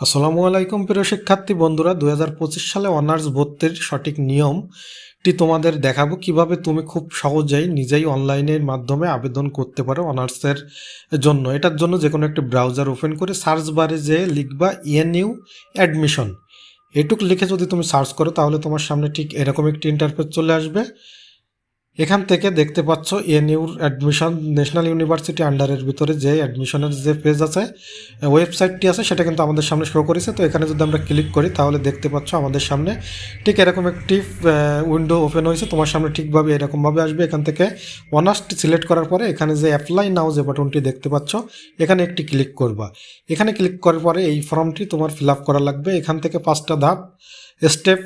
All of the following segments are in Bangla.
আসসালামু আলাইকুম প্রিয় শিক্ষার্থী বন্ধুরা দু হাজার পঁচিশ সালে অনার্স ভর্তির সঠিক নিয়মটি তোমাদের দেখাবো। কীভাবে তুমি খুব সহজেই নিজেই অনলাইনের মাধ্যমে আবেদন করতে পারো অনার্সের জন্য। এটার জন্য যে কোনো একটি ব্রাউজার ওপেন করে সার্চ বারে যে লিখবা ইএনইউ অ্যাডমিশন এটুক লিখে যদি তুমি সার্চ করো, তাহলে তোমার সামনে ঠিক এরকম একটি ইন্টারফেস চলে আসবে। এখান থেকে দেখতে পাচ্ছ এনইউর অ্যাডমিশন ন্যাশনাল ইউনিভার্সিটি আন্ডারের ভিতরে যে অ্যাডমিশনের যে পেজ আছে ওয়েবসাইটটি আছে, সেটা কিন্তু আমাদের সামনে শো করেছে। তো এখানে যদি আমরা ক্লিক করি, তাহলে দেখতে পাচ্ছ আমাদের সামনে ঠিক এরকম একটি উইন্ডো ওপেন হয়েছে। তোমার সামনে ঠিকভাবে এরকমভাবে আসবে। এখান থেকে অনার্সটি সিলেক্ট করার পরে এখানে যে অ্যাপ্লাই নাও যে বাটনটি দেখতে পাচ্ছ, এখানে একটি ক্লিক করবা। এখানে ক্লিক করার পরে এই ফর্মটি তোমার ফিল আপ করা লাগবে। এখান থেকে পাঁচটা ধাপ স্টেপ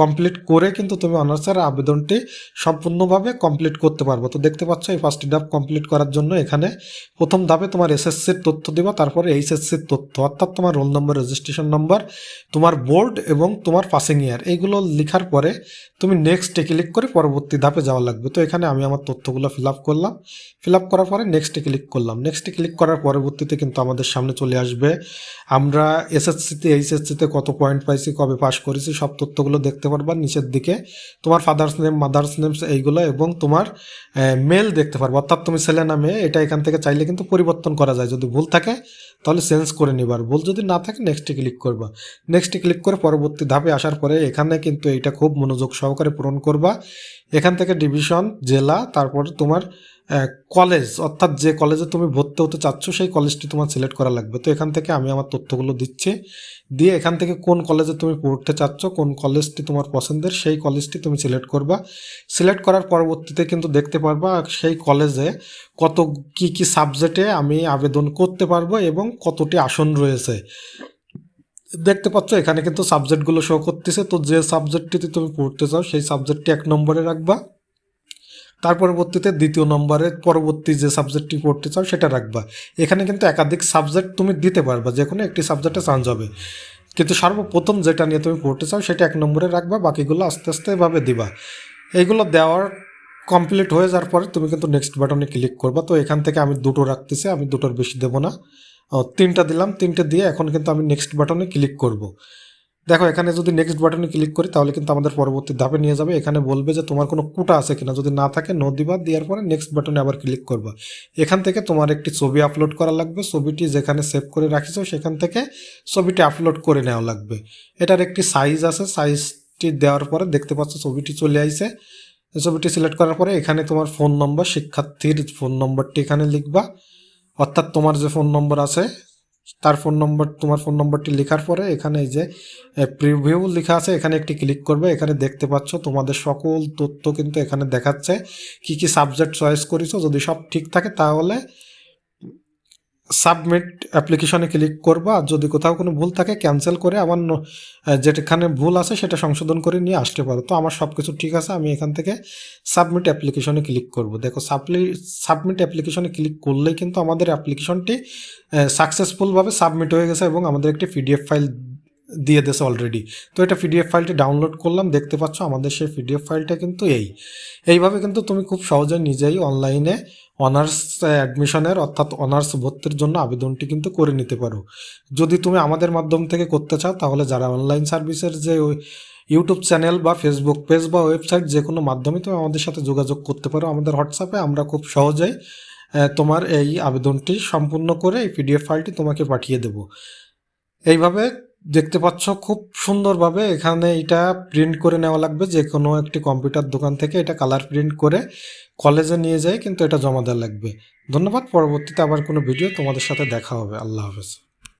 কমপ্লিট করে কিন্তু তুমি অনার্সের আবেদনটি সম্পূর্ণভাবে কমপ্লিট করতে পারব। তো দেখতে পাচ্ছ, এই পাঁচটি ধাপ কমপ্লিট করার জন্য এখানে প্রথম ধাপে তোমার এসএসসির তথ্য দিবা, তারপরে এইচএসসির তথ্য, অর্থাৎ তোমার রোল নম্বর রেজিস্ট্রেশন নম্বর তোমার বোর্ড এবং তোমার পাসিং ইয়ার এইগুলো লেখার পরে তুমি নেক্সটে ক্লিক করে পরবর্তী ধাপে যাওয়া লাগবে। তো এখানে আমি আমার তথ্যগুলো ফিল আপ করলাম। ফিল আপ করার পরে নেক্সটে ক্লিক করলাম। নেক্সটে ক্লিক করার পরবর্তীতে কিন্তু আমাদের সামনে চলে আসবে। আমরা এসএসসিতে এইচএসসিতে কত পয়েন্ট পাইছি, কবে পাস করেছি, সব তথ্যগুলো দেখতে পারবা নিচের দিকে। তোমার ফাদার্স নেম মাদার্স নেমস এইগুলো এবং তোমার মেল দেখতে পারব। অর্থাৎ তুমি ছেলে না মেয়ে, এটা এখান থেকে চাইলে কিন্তু পরিবর্তন করা যায়। যদি ভুল থাকে, তাহলে চেঞ্জ করে নিবার ভুল যদি না থাকে নেক্সটে ক্লিক করবা। নেক্সটে ক্লিক করে পরবর্তী ধাপে আসার পরে এখানে কিন্তু এইটা খুব মনোযোগ সহকারে পূরণ করবা। এখান থেকে ডিভিশন জেলা, তারপরে তোমার কলেজ অর্থাৎ যে কলেজে তুমি ভর্তি হতে চাচ্ছ, সেই কলেজটি তোমার সিলেক্ট করা লাগবে। তো এখান থেকে আমি আমার তথ্যগুলো দিচ্ছি। দিয়ে এখান থেকে কোন কলেজে তুমি পড়তে চাচ্ছ, কোন কলেজটি তোমার পছন্দের, সেই কলেজটি তুমি সিলেক্ট করবা। সিলেক্ট করার পরবর্তীতে কিন্তু দেখতে পারবা সেই কলেজে কত কি কি সাবজেক্টে আমি আবেদন করতে পারব এবং কতটি আসন রয়েছে। দেখতে পাচ্ছ এখানে কিন্তু সাবজেক্টগুলো শো করতেছে। তো যে সাবজেক্টটিতে তুমি পড়তে চাও, সেই সাবজেক্টটি এক নম্বরে রাখবা। তার পরবর্তীতে দ্বিতীয় নম্বরে পরবর্তী যে সাবজেক্টটি পড়তে চাও সেটা রাখবা। এখানে কিন্তু একাধিক সাবজেক্ট তুমি দিতে পারবা, যে কোনো একটি সাবজেক্টে চান্স হবে। কিন্তু সর্বপ্রথম যেটা নিয়ে তুমি পড়তে চাও সেটা এক নম্বরে রাখবা, বাকিগুলো আস্তে আস্তে এভাবে দিবা। এইগুলো দেওয়ার কমপ্লিট হয়ে যাওয়ার পরে তুমি কিন্তু নেক্সট বাটনে ক্লিক করবা। তো এখান থেকে আমি দুটো রাখতেছি, আমি দুটোর বেশি দেবো না। তিনটা দিলাম, তিনটে দিয়ে এখন কিন্তু আমি নেক্সট বাটনে ক্লিক করব। দেখো, এখানে যদি নেক্সট বাটনে ক্লিক করি, তাহলে কিন্তু আমাদের পরবর্তী ধাপে নিয়ে যাবে। এখানে বলবে যে তোমার কোনো কোটা আছে কিনা। যদি না থাকে নো দিবা, দেওয়ার পরে নেক্সট বাটনে আবার ক্লিক করবা। এখান থেকে তোমার একটি ছবি আপলোড করা লাগবে। ছবিটি যেখানে সেভ করে রাখিছো, সেখান থেকে ছবিটি আপলোড করে নেওয়া লাগবে। এটার একটি সাইজ আছে। সাইজটি দেওয়ার পরে দেখতে পাচ্ছ ছবিটি চলে আইছে। ছবিটি সিলেক্ট করার পরে এখানে তোমার ফোন নম্বর শিক্ষার্থীর ফোন নম্বরটি এখানে লিখবা। অর্থাৎ তোমার যে ফোন নম্বর আছে তার ফোন নম্বর তোমার ফোন নম্বরটি লেখার পরে এখানে যে প্রিভিউ লেখা আছে, এখানে একটি ক্লিক করবে, এখানে দেখতে পাচ্ছ তোমাদের সকল তথ্য কিন্তু এখানে দেখাচ্ছে। কি কি সাবজেক্ট চয়েস করেছ, যদি সব ঠিক থাকে তাহলে সাবমিট অ্যাপ্লিকেশনে ক্লিক করবা। আর যদি কোথাও কোনো ভুল থাকে ক্যান্সেল করে আমার যেখানে ভুল আছে সেটা সংশোধন করে নিয়ে আসতে পারো। তো আমার সব কিছু ঠিক আছে, আমি এখান থেকে সাবমিট অ্যাপ্লিকেশনে ক্লিক করব। দেখো সাবলি সাবমিট অ্যাপ্লিকেশনে ক্লিক করলেই কিন্তু আমাদের অ্যাপ্লিকেশনটি সাকসেসফুলভাবে সাবমিট হয়ে গেছে এবং আমাদের একটি পিডিএফ ফাইল দিয়ে দিয়েছে অলরেডি তো এটা পিডিএফ ফাইলটি ডাউনলোড করলাম, দেখতে পাচ্ছ আমাদের সেই পিডিএফ ফাইলটা কিন্তু এই। এইভাবে কিন্তু তুমি খুব সহজে নিজেই অনলাইনে অনার্স অ্যাডমিশনের অর্থাৎ অনার্স ভর্তির জন্য আবেদনটি কিন্তু করে নিতে পারো। যদি তুমি আমাদের মাধ্যম থেকে করতে চাও, তাহলে যারা অনলাইন সার্ভিসের যে ওই ইউটিউব চ্যানেল বা ফেসবুক পেজ বা ওয়েবসাইট যে কোনো মাধ্যমে তুমি আমাদের সাথে যোগাযোগ করতে পারো, আমাদের হোয়াটসঅ্যাপে আমরা খুব সহজেই তোমার এই আবেদনটি সম্পূর্ণ করে এই পিডিএফ ফাইলটি তোমাকে পাঠিয়ে দেব। এইভাবে দেখতে পাচ্ছ খুব সুন্দরভাবে এখানে এটা প্রিন্ট করে নেওয়া লাগবে, যে কোনো একটি কম্পিউটার দোকান থেকে এটা কালার প্রিন্ট করে কলেজে নিয়ে যায় কিন্তু এটা জমা দেওয়া লাগবে। ধন্যবাদ, পরবর্তীতে আবার কোনো ভিডিও তোমাদের সাথে দেখা হবে। আল্লাহ হাফেজ।